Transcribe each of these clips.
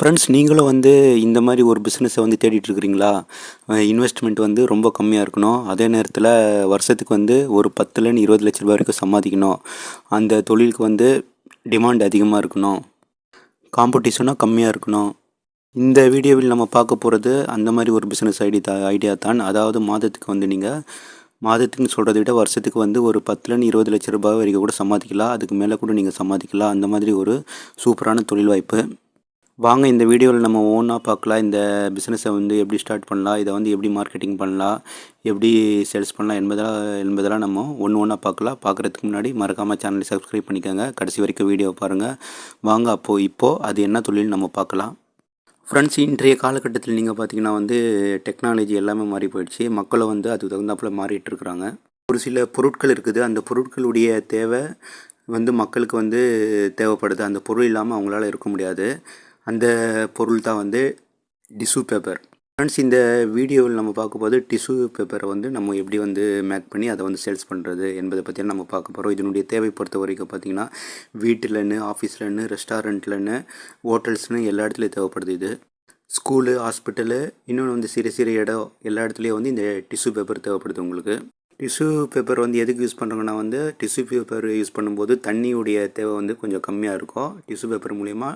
Friends நீங்களும் வந்து இந்த மாதிரி ஒரு பிஸ்னஸை வந்து தேடிட்டு இருக்கிறீங்களா இன்வெஸ்ட்மெண்ட் வந்து ரொம்ப கம்மியாக இருக்கணும். அதே நேரத்தில் வருஷத்துக்கு வந்து ஒரு பத்துலேருந்து இருபது லட்ச ரூபாய் வரைக்கும் சம்பாதிக்கணும். அந்த தொழிலுக்கு வந்து டிமாண்ட் அதிகமாக இருக்கணும். காம்படிஷனும் கம்மியாக இருக்கணும். இந்த வீடியோவில் நம்ம பார்க்க போகிறது அந்த மாதிரி ஒரு பிஸ்னஸ் ஐடி ஐடியா தான். அதாவது மாதத்துக்கு வந்து நீங்கள் மாதத்துக்குன்னு சொல்கிறத விட வருஷத்துக்கு வந்து ஒரு பத்துலேருந்து இருபது லட்ச ரூபாய் வரைக்கும் கூட சம்பாதிக்கலாம். அதுக்கு மேலே கூட நீங்கள் சம்பாதிக்கலாம். அந்த மாதிரி ஒரு சூப்பரான தொழில் வாய்ப்பு. வாங்க இந்த வீடியோவில் நம்ம ஓனாக பார்க்கலாம். இந்த பிஸ்னஸை வந்து எப்படி ஸ்டார்ட் பண்ணலாம் இதை வந்து எப்படி மார்க்கெட்டிங் பண்ணலாம் எப்படி சேல்ஸ் பண்ணலாம் என்பதெல்லாம் என்பதெல்லாம் நம்ம ஒன்று ஒன்றா பார்க்கலாம். பார்க்குறதுக்கு முன்னாடி மறக்காமல் சேனலை சப்ஸ்கிரைப் பண்ணிக்கோங்க. கடைசி வரைக்கும் வீடியோ பாருங்கள் வாங்க அப்போது இப்போது அது என்ன தொழில் நம்ம பார்க்கலாம். ஃப்ரெண்ட்ஸ் இன்றைய காலகட்டத்தில் நீங்கள் பார்த்தீங்கன்னா வந்து டெக்னாலஜி எல்லாமே மாறி போயிடுச்சு. மக்களும் வந்து அதுக்கு தகுந்தாப்பில் மாறிட்டு இருக்கிறாங்க. ஒரு சில பொருட்கள் இருக்குது. அந்த பொருட்களுடைய தேவை வந்து மக்களுக்கு வந்து தேவைப்படுது. அந்த பொருள் இல்லாமல் அவங்களால இருக்க முடியாது. அந்த பொருள் தான் வந்து டிஷ்யூ பேப்பர். ஃப்ரெண்ட்ஸ் இந்த வீடியோவில் நம்ம பார்க்கும்போது டிஷ்யூ பேப்பரை வந்து நம்ம எப்படி வந்து மேக் பண்ணி அதை வந்து சேல்ஸ் பண்ணுறது என்பதை பற்றி நம்ம பார்க்க போகிறோம் இதனுடைய தேவை பொறுத்த வரைக்கும் பார்த்திங்கன்னா வீட்டிலன்னு ஆஃபீஸ்லன்னு ரெஸ்டாரண்ட்லன்னு ஹோட்டல்ஸ்னு எல்லா இடத்துலையும் தேவைப்படுது இது. ஸ்கூலு ஹாஸ்பிட்டலு இன்னொன்று வந்து சிறு சிறு இடம் எல்லா இடத்துலையும் வந்து இந்த டிஷ்யூ பேப்பர் தேவைப்படுது உங்களுக்கு. டிஷ்யூ பேப்பர் வந்து எதுக்கு யூஸ் பண்ணுறாங்கன்னா வந்து டிஷ்யூ பேப்பர் யூஸ் பண்ணும்போது தண்ணியுடைய தேவை வந்து கொஞ்சம் கம்மியாக இருக்கும். டிஷ்யூ பேப்பர் மூலிமா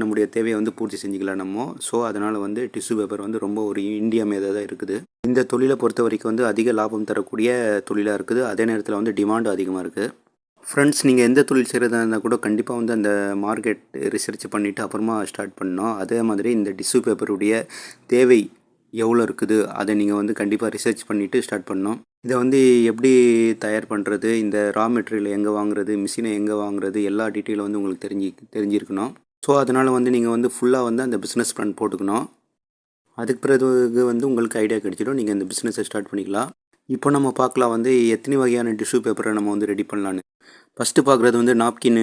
நம்முடைய தேவையை வந்து பூர்த்தி செஞ்சுக்கலாம் நம்ம. ஸோ அதனால் வந்து டிஷ்யூ பேப்பர் வந்து ரொம்ப ஒரு இந்தியா தான் இருக்குது. இந்த தொழிலை பொறுத்த வரைக்கும் வந்து அதிக லாபம் தரக்கூடிய தொழிலாக இருக்குது. அதே நேரத்தில் வந்து டிமாண்டும் அதிகமாக இருக்குது ஃப்ரெண்ட்ஸ் நீங்கள் எந்த தொழில் செய்கிறதா இருந்தால் கூட கண்டிப்பாக வந்து அந்த மார்க்கெட் ரிசர்ச் பண்ணிவிட்டு அப்புறமா ஸ்டார்ட் பண்ணோம் அதே மாதிரி இந்த டிஷ்யூ பேப்பருடைய தேவை எவ்வளோ இருக்குது அதை நீங்கள் வந்து கண்டிப்பாக ரிசர்ச் பண்ணிவிட்டு ஸ்டார்ட் பண்ணோம் இதை வந்து எப்படி தயார் பண்ணுறது இந்த ரா மெட்டீரியல் எங்கே வாங்குறது மிஷினை எங்கே வாங்குறது எல்லா டீட்டெயிலும் வந்து உங்களுக்கு தெரிஞ்சு தெரிஞ்சிருக்கணும். ஸோ அதனால் வந்து நீங்கள் வந்து ஃபுல்லாக வந்து அந்த பிஸ்னஸ் பிளான் போட்டுக்கணும். அதுக்கு பிறகு வந்து உங்களுக்கு ஐடியா கிடைச்சிடும். நீங்கள் இந்த பிஸ்னஸை ஸ்டார்ட் பண்ணிக்கலாம். இப்போ நம்ம பார்க்கலாம் வந்து எத்தனை வகையான டிஷ்யூ பேப்பரை நம்ம வந்து ரெடி பண்ணலான்னு ஃபஸ்ட்டு பார்க்குறது வந்து நாப்கின்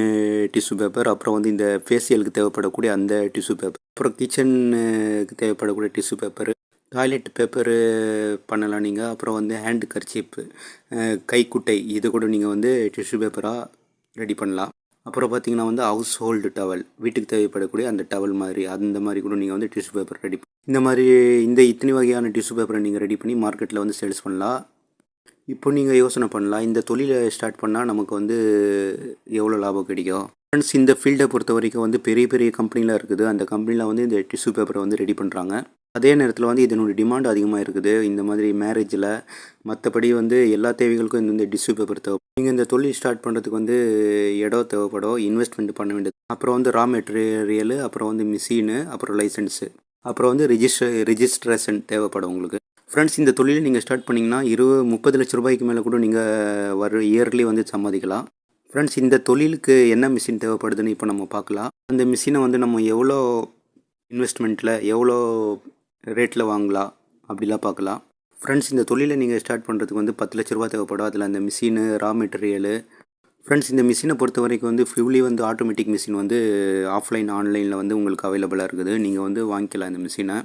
டிஷ்யூ பேப்பர் அப்புறம் வந்து இந்த ஃபேஷியலுக்கு தேவைப்படக்கூடிய அந்த டிஷ்யூ பேப்பர் அப்புறம் கிச்சனுக்கு தேவைப்படக்கூடிய டிஷ்யூ பேப்பர் டாய்லெட் பேப்பரு பண்ணலாம் நீங்கள் அப்புறம் வந்து ஹேண்டு கர்ச்சீப்பு கைக்குட்டை இது கூட நீங்கள் வந்து டிஷ்யூ பேப்பராக ரெடி பண்ணலாம். அப்புறம் பார்த்தீங்கன்னா வந்து ஹவுஸ் ஹோல்டு டவல் வீட்டுக்கு தேவைப்படக்கூடிய அந்த டவல் மாதிரி அந்த மாதிரி கூட நீங்கள் வந்து டிஷ்யூ பேப்பர் ரெடி இந்த மாதிரி இந்த இத்தனை வகையான டிஷ்யூ பேப்பரை நீங்கள் ரெடி பண்ணி மார்க்கெட்டில் வந்து சேல்ஸ் பண்ணலாம். இப்போ நீங்கள் யோசனை பண்ணலாம் இந்த தொழிலை ஸ்டார்ட் பண்ணால் நமக்கு வந்து எவ்வளோ லாபம் கிடைக்கும்? ஃப்ரெண்ட்ஸ் இந்த ஃபீல்டை பொறுத்த வரைக்கும் வந்து பெரிய பெரிய கம்பெனிலாம் இருக்குது. அந்த கம்பெனியில் வந்து இந்த டிஷ்யூ பேப்பரை வந்து ரெடி பண்ணுறாங்க அதே நேரத்தில் வந்து இதனுடைய டிமாண்ட் அதிகமாக இருக்குது. இந்த மாதிரி மேரேஜில் மற்றபடி வந்து எல்லா தேவைகளுக்கும் இந்த- டிஷ்யூ பேப்பர் தேவை நீங்கள் இந்த தொழில் ஸ்டார்ட் பண்ணுறதுக்கு வந்து இடம் தேவைப்படும். இன்வெஸ்ட்மெண்ட் பண்ண வேண்டியது. அப்புறம் வந்து ரா மெட்டீரியல் அப்புறம் வந்து மிஷினு அப்புறம் லைசன்ஸு அப்புறம் வந்து ரிஜிஸ்டர் ரிஜிஸ்ட்ரேஷன் தேவைப்படும் உங்களுக்கு. ஃப்ரெண்ட்ஸ் இந்த தொழிலை நீங்கள் ஸ்டார்ட் பண்ணிங்கன்னா இருபது முப்பது லட்ச ரூபாய்க்கு மேலே கூட நீங்கள் வர இயர்லி வந்து சம்பாதிக்கலாம். ஃப்ரெண்ட்ஸ் இந்த தொழிலுக்கு என்ன மிஷின் தேவைப்படுதுன்னு இப்போ நம்ம பார்க்கலாம். அந்த மிஷினை வந்து நம்ம எவ்வளோ இன்வெஸ்ட்மெண்ட்டில் எவ்வளோ ரேட்டில் வாங்கலாம் அப்படிலாம் பார்க்கலாம். ஃப்ரெண்ட்ஸ் இந்த தொழிலை நீங்கள் ஸ்டார்ட் பண்ணுறதுக்கு வந்து பத்து லட்ச ரூபா தேவைப்படும். அதில் அந்த மிஷினு ரா மெட்டீரியலு ஃப்ரெண்ட்ஸ் இந்த மிஷினை பொறுத்த வரைக்கும் வந்து ஃபியூலி வந்து ஆட்டோமேட்டிக் மிஷின் வந்து ஆஃப்லைன் ஆன்லைனில் வந்து உங்களுக்கு அவைலபிளாக இருக்குது. நீங்கள் வந்து வாங்கிக்கலாம் இந்த மிஷினை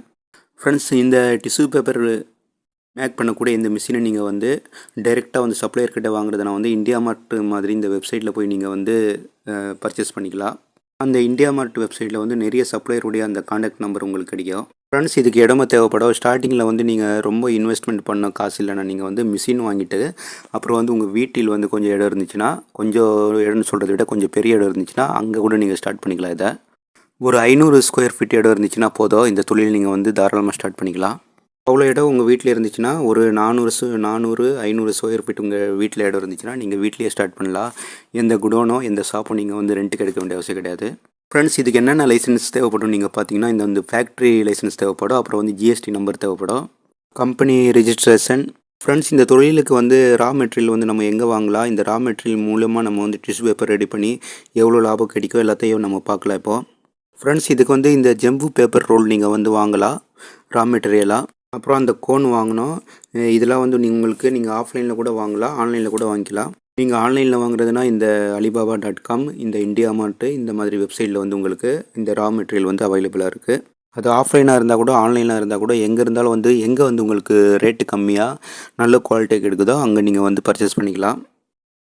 ஃப்ரெண்ட்ஸ் இந்த டிஷ்யூ பேப்பர் மேக் பண்ணக்கூடிய இந்த மிஷினை நீங்கள் வந்து டைரெக்டாக வந்து சப்ளையர்கிட்ட வாங்குறதுனா வந்து இந்தியா மார்ட் மாதிரி இந்த வெப்சைட்டில் போய் நீங்கள் வந்து பர்ச்சேஸ் பண்ணிக்கலாம். அந்த இந்தியா மார்ட் வெப்சைட்டில் வந்து நிறைய சப்ளையருடைய அந்த காண்டாக்ட் நம்பர் உங்களுக்கு கிடைக்கும். ஃப்ரெண்ட்ஸ் இதுக்கு இடமா தேவைப்படும் ஸ்டார்டிங்கில் வந்து நீங்கள் ரொம்ப இன்வெஸ்ட்மெண்ட் பண்ண காசு இல்லைன்னா நீங்கள் வந்து மிஷின் வாங்கிட்டு அப்புறம் வந்து உங்கள் வீட்டில் வந்து கொஞ்சம் இடம் இருந்துச்சுன்னா கொஞ்சம் இடம்னு சொல்கிறத விட கொஞ்சம் பெரிய இடம் இருந்துச்சுன்னா அங்கே கூட நீங்கள் ஸ்டார்ட் பண்ணிக்கலாம் இதை. ஒரு ஐநூறு ஸ்கொயர் ஃபீட் இடம் இருந்துச்சுன்னா போதும். இந்த தொழில் நீங்கள் வந்து தாராளமாக ஸ்டார்ட் பண்ணிக்கலாம். அவ்வளோ இடம் உங்கள் வீட்டில் இருந்துச்சுன்னா ஒரு நானூறு சு நானூறு ஐநூறு ஸ்கொயர் ஃபீட் உங்கள் வீட்டில் இடம் இருந்துச்சுன்னா நீங்கள் வீட்லேயே ஸ்டார்ட் பண்ணலாம். எந்த குடோனோ எந்த ஷாப்போ நீங்கள் வந்து ரெண்ட்டுக்கு எடுக்க வேண்டிய அவசியம் கிடையாது. ஃப்ரெண்ட்ஸ் இதுக்கு என்னென்ன லைசன்ஸ் தேவைப்படும் நீங்கள் பார்த்தீங்கன்னா இந்த வந்து ஃபேக்ட்ரி லைசன்ஸ் தேவைப்படும் அப்புறம் வந்து ஜிஎஸ்டி நம்பர் தேவைப்படும். கம்பெனி ரிஜிஸ்ட்ரேஷன் ஃப்ரெண்ட்ஸ் இந்த தொழிலுக்கு வந்து ரா மெட்டீரியல் வந்து நம்ம எங்கே வாங்கலாம்? இந்த ரா மெட்டீரியல் மூலமாக நம்ம வந்து டிஷ்யூ பேப்பர் ரெடி பண்ணி எவ்வளோ லாபம் கிடைக்கும் எல்லாத்தையும் நம்ம பார்க்கலாம் இப்போது ஃப்ரெண்ட்ஸ் இதுக்கு வந்து இந்த ஜெம்பு பேப்பர் ரோல் நீங்கள் வந்து வாங்கலாம் ரா மெட்டீரியலாக அப்புறம் அந்த கோன் வாங்கினோம். இதெல்லாம் வந்து நீங்கள் உங்களுக்கு நீங்கள் ஆஃப்லைனில் கூட வாங்கலாம் ஆன்லைனில் கூட வாங்கிக்கலாம். நீங்கள் ஆன்லைனில் வாங்குறதுனா இந்த அலிபாபா டாட் காம் இந்த இந்தியா மார்ட்டு இந்த மாதிரி வெப்சைட்டில் வந்து உங்களுக்கு இந்த ரா மெட்டீரியல் வந்து அவைலபிளாக இருக்குது அது ஆஃப்லைனாக இருந்தால் கூட ஆன்லைனாக இருந்தால் கூட எங்கே இருந்தாலும் வந்து எங்கே வந்து உங்களுக்கு ரேட்டு கம்மியாக நல்ல குவாலிட்டி கிடைக்குதோ அங்கே நீங்கள் வந்து பர்ச்சேஸ் பண்ணிக்கலாம்.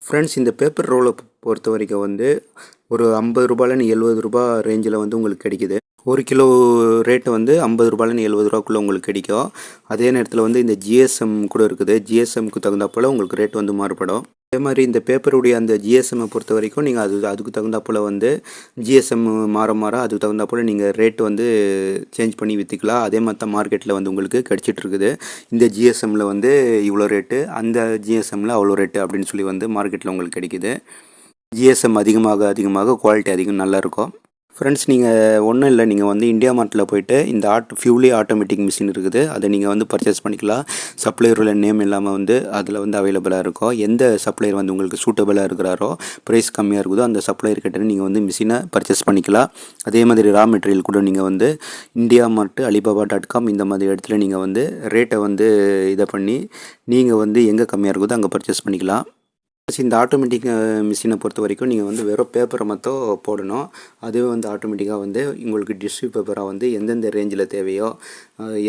ஃப்ரெண்ட்ஸ் இந்த பேப்பர் ரோலை பொறுத்த வரைக்கும் வந்து ஒரு ஐம்பது ரூபாயிலேருந்து எழுபது ரூபா ரேஞ்சில் வந்து உங்களுக்கு கிடைக்குது. ஒரு கிலோ ரேட்டு வந்து ஐம்பது ரூபாயிலேருந்து எழுபது ரூபாக்குள்ளே உங்களுக்கு கிடைக்கும். அதே நேரத்தில் வந்து இந்த ஜிஎஸ்எம் கூட இருக்குது. ஜிஎஸ்எம்க்கு தகுந்தாப்போல் உங்களுக்கு ரேட் வந்து மாறுபடும். அதே மாதிரி இந்த பேப்பருடைய அந்த ஜிஎஸ்எம்மை பொறுத்த வரைக்கும் நீங்கள் அது அதுக்கு தகுந்தாப்போல் வந்து ஜிஎஸ்எம் மாற மாற அதுக்கு தகுந்தாப்போல் நீங்கள் ரேட் வந்து சேஞ்ச் பண்ணி விற்றுக்கலாம் அதே மாதிரி தான் மார்க்கெட்டில் வந்து உங்களுக்கு கிடச்சிட்ருக்குது இந்த ஜிஎஸ்எம்மில் வந்து இவ்வளோ ரேட்டு அந்த ஜிஎஸ்எம்மில் அவ்வளோ ரேட்டு அப்படின்னு சொல்லி வந்து மார்க்கெட்டில் உங்களுக்கு கிடைக்குது. ஜிஎஸ்எம் அதிகமாக அதிகமாக குவாலிட்டி அதிகம் நல்லாயிருக்கும் ஃப்ரெண்ட்ஸ் நீங்கள் ஒன்றும் இல்லை. நீங்கள் வந்து இந்தியா மார்ட்டில் போயிட்டு இந்த ஆட் ஃபியூலி ஆட்டோமேட்டிக் மிஷின் இருக்குது. அதை நீங்கள் வந்து பர்ச்சேஸ் பண்ணிக்கலாம். சப்ளையரோட நேம் இல்லாமல் வந்து அதில் வந்து அவைலபிளாக இருக்கும். எந்த சப்ளையர் வந்து உங்களுக்கு சூட்டபிளாக இருக்கிறாரோ ப்ரைஸ் கம்மியாக இருக்குதோ அந்த சப்ளையர் கிட்ட நீங்கள் வந்து மிஷினை பர்ச்சேஸ் பண்ணிக்கலாம். அதே மாதிரி ரா மெட்டீரியல் கூட நீங்கள் வந்து India Mart Alibaba dot com இந்த மாதிரி இடத்துல நீங்கள் வந்து ரேட்டை வந்து இதை பண்ணி நீங்கள் வந்து எங்கே கம்மியாக இருக்குதோ அங்கே பர்ச்சேஸ் பண்ணிக்கலாம். இந்த ஆட்டோமேட்டிக் மிஷினை uh, பொறுத்த வரைக்கும் நீங்கள் வந்து வெறும் பேப்பரை மட்டும் போடணும். அதுவே வந்து ஆட்டோமேட்டிக்காக வந்து உங்களுக்கு டிஷ்யூ பேப்பராக வந்து எந்தெந்த ரேஞ்சில் தேவையோ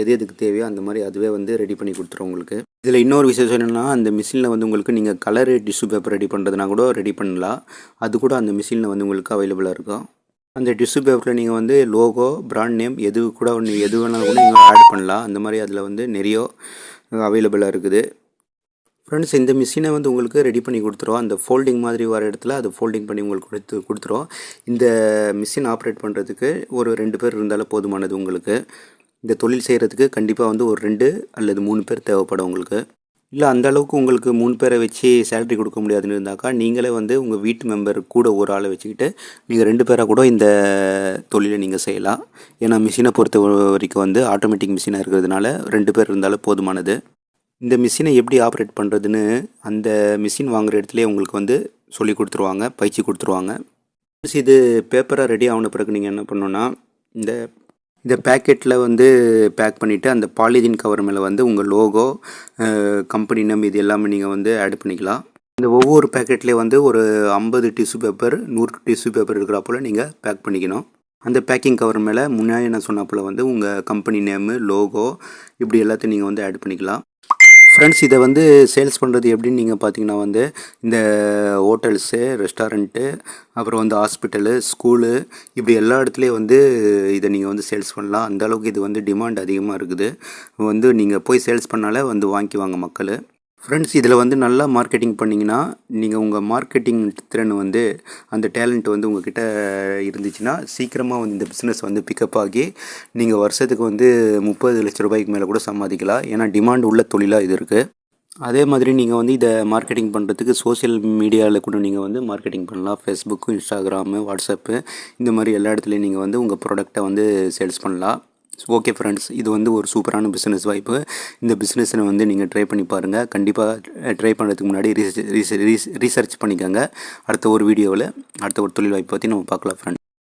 எது எதுக்கு தேவையோ அந்த மாதிரி அதுவே வந்து ரெடி பண்ணி கொடுத்துரும் உங்களுக்கு. இதில் இன்னொரு விசேஷம் என்னென்னா அந்த மிஷினில் வந்து உங்களுக்கு நீங்கள் கலர் டிஷ்யூ பேப்பர் ரெடி பண்ணுறதுனா கூட ரெடி பண்ணலாம். அது கூட அந்த மிஷினில் வந்து உங்களுக்கு அவைலபிளாக இருக்கும். அந்த டிஷ்யூ பேப்பரில் நீங்கள் வந்து லோகோ பிராண்ட் நேம் எது கூட ஒன்று எது வேணாலும் கூட நீங்கள் ஆட் பண்ணலாம். அந்த மாதிரி அதில் வந்து நிறைய அவைலபிளாக இருக்குது. ஃப்ரெண்ட்ஸ் இந்த மிஷினை வந்து உங்களுக்கு ரெடி பண்ணி கொடுத்துருவோம் அந்த ஃபோல்டிங் மாதிரி வர இடத்துல அது ஃபோல்டிங் பண்ணி உங்களுக்கு கொடுத்து கொடுத்துருவோம் இந்த மிஷின் ஆப்ரேட் பண்ணுறதுக்கு ஒரு ரெண்டு பேர் இருந்தாலும் போதுமானது உங்களுக்கு. இந்த தொழில் செய்கிறதுக்கு கண்டிப்பாக வந்து ஒரு ரெண்டு அல்லது மூணு பேர் தேவைப்படும் உங்களுக்கு. இல்லை அந்த அளவுக்கு உங்களுக்கு மூணு பேரை வச்சு சேலரி கொடுக்க முடியாதுன்னு இருந்தாக்கா நீங்களே வந்து உங்கள் வீட்டு மெம்பர் கூட ஒரு ஆளை வச்சுக்கிட்டு நீங்கள் ரெண்டு பேராக கூட இந்த தொழிலை நீங்கள் செய்யலாம். ஏன்னா மிஷினை பொறுத்த வரைக்கும் வந்து ஆட்டோமேட்டிக் மிஷினாக இருக்கிறதுனால ரெண்டு பேர் இருந்தாலும் போதுமானது. இந்த மிஷினை எப்படி ஆப்ரேட் பண்ணுறதுன்னு அந்த மிஷின் வாங்குகிற இடத்துல உங்களுக்கு வந்து சொல்லி கொடுத்துருவாங்க பயிற்சி கொடுத்துருவாங்க. இது பேப்பராக ரெடி ஆகின பிறகு நீங்கள் என்ன பண்ணணும்னா இந்த இந்த பேக்கெட்டில் வந்து பேக் பண்ணிவிட்டு அந்த பாலிதீன் கவர் மேலே வந்து உங்கள் லோகோ கம்பெனி நேம் இது எல்லாமே நீங்கள் வந்து ஆட் பண்ணிக்கலாம். இந்த ஒவ்வொரு பேக்கெட்லேயே வந்து ஒரு ஐம்பது டிஷ்யூ பேப்பர் நூறு டிஷ்யூ பேப்பர் இருக்கிறா போல் நீங்கள் பேக் பண்ணிக்கணும். அந்த பேக்கிங் கவர் மேலே முன்னாடி நான் சொன்ன போல் வந்து உங்கள் கம்பெனி நேமு லோகோ இப்படி எல்லாத்தையும் நீங்கள் வந்து ஆட் பண்ணிக்கலாம். ஃப்ரெண்ட்ஸ் இதை வந்து சேல்ஸ் பண்ணுறது எப்படின்னு நீங்கள் பார்த்தீங்கன்னா வந்து இந்த ஹோட்டல்ஸு ரெஸ்டாரண்ட்டு அப்புறம் வந்து ஹாஸ்பிட்டலு ஸ்கூலு இப்படி எல்லா இடத்துலையும் வந்து இதை நீங்கள் வந்து சேல்ஸ் பண்ணலாம். அந்த அளவுக்கு இது வந்து டிமாண்ட் அதிகமாக இருக்குது. வந்து நீங்கள் போய் சேல்ஸ் பண்ணாலே வந்து வாங்கிக்குவாங்க மக்கள். ஃப்ரெண்ட்ஸ் இதில் வந்து நல்லா மார்க்கெட்டிங் பண்ணிங்கன்னா நீங்கள் உங்கள் மார்க்கெட்டிங் திறன் வந்து அந்த டேலண்ட் வந்து உங்கள்கிட்ட இருந்துச்சுன்னா சீக்கிரமாக வந்து இந்த பிஸ்னஸ் வந்து பிக்கப் ஆகி நீங்கள் வருஷத்துக்கு வந்து முப்பது லட்ச ரூபாய்க்கு மேலே கூட சம்பாதிக்கலாம். ஏன்னா டிமாண்ட் உள்ள தொழிலாக இது இருக்குது அதே மாதிரி நீங்கள் வந்து இதை மார்க்கெட்டிங் பண்ணுறதுக்கு சோஷியல் மீடியாவில் கூட நீங்கள் வந்து மார்க்கெட்டிங் பண்ணலாம். ஃபேஸ்புக்கு இன்ஸ்டாகிராமு வாட்ஸ்அப்பு இந்த மாதிரி எல்லா இடத்துலையும் நீங்கள் வந்து உங்கள் ப்ராடக்டை வந்து சேல்ஸ் பண்ணலாம். ஓகே ஃப்ரெண்ட்ஸ் இது வந்து ஒரு சூப்பரான பிஸ்னஸ் வாய்ப்பு. இந்த பிஸ்னஸில் வந்து நீங்கள் ட்ரை பண்ணி பாருங்கள் கண்டிப்பாக ட்ரை பண்ணுறதுக்கு முன்னாடி ரீசர்ச் ரீசர்ச் பண்ணிக்கோங்க. அடுத்த ஒரு வீடியோவில் அடுத்த ஒரு தொழில் வாய்ப்பு பற்றி நம்ம பார்க்கலாம் ஃப்ரெண்ட்ஸ்